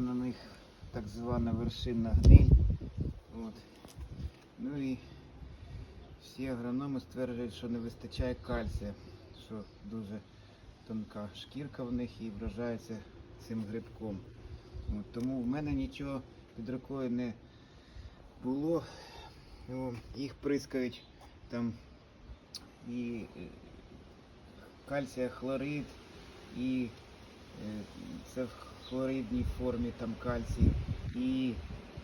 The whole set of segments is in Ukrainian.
на них так звана вершинна гниль. От. Ну і всі агрономи стверджують, що не вистачає кальція, що дуже тонка шкірка в них і вражається цим грибком. От, тому в мене нічого під рукою не було. О, їх прискають там і е, кальція хлорид, і е, це хлоридній формі там кальцій, і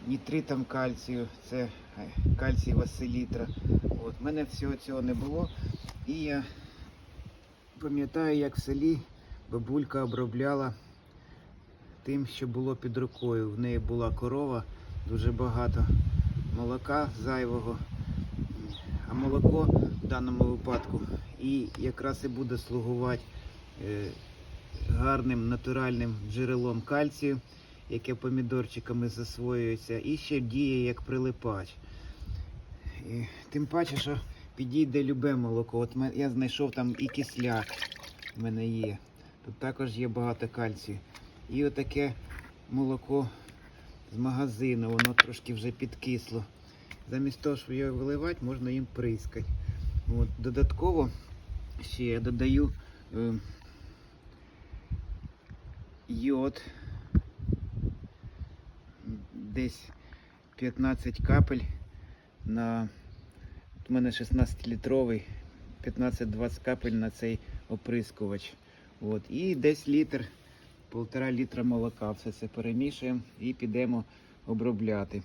нітритом кальцію, це е, кальцій василітра. От, мене всього цього не було. І я пам'ятаю, як в селі бабулька обробляла тим, що було під рукою. В неї була корова, дуже багато молока зайвого. А молоко в даному випадку і якраз і буде слугувати е, гарним натуральним джерелом кальцію, яке помідорчиками засвоюється, і ще діє як прилипач. І, тим паче, що підійде любе молоко. От я знайшов там і кисляк в мене є. Тут також є багато кальцію. І отаке молоко з магазину, воно трошки вже підкисло. Замість того, щоб його виливати, можна їм прискати. От, додатково ще я додаю е, йод. Десь 15 капель на у мене 16-літровий, 15-20 капель на цей оприскувач. От, і десь літр, півтора літра молока. Все це перемішуємо і підемо обробляти.